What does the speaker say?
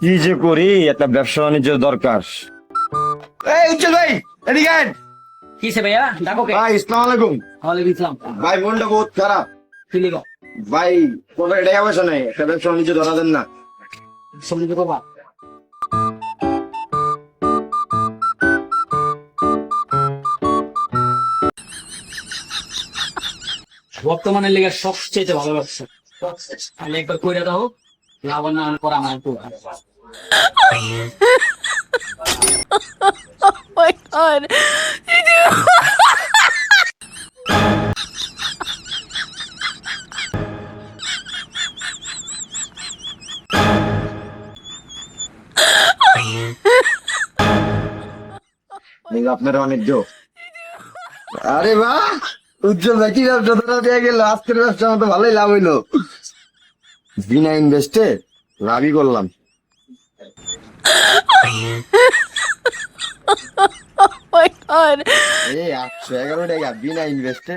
কি যে করি একটা ব্যবসা বাণিজ্যের দরকার। এই উজ্জ্বল ভাই এদিকে আয়। কিসে ভাইয়া? ডাকো কে? ভাই ইসলাম আলাইকুম। ওয়ালাইকুম ইসলাম ভাই মনটা বহুত খারাপ। ফিলি ভাই পকেটে টাকা পয়সা নেই। একটা ব্যবসা বাণিজ্য ধরা দেন না। বাবা বর্তমানে লেগে সবচেয়ে ভালো ব্যবসা। আমি একবার কইরা দাও। হলে পরে my god. আপনার বাণিজ্য আরে বাহ উজ্জ্বল ভাই কি ব্যবসা ধরা গেল আজকের ব্যবসা আমার তো ভালোই লাভ হইল বিনা ইনভেস্টে লাভই করলাম Oh my god. এই আটশো এগারো টাকা বিনা ইনভেস্টে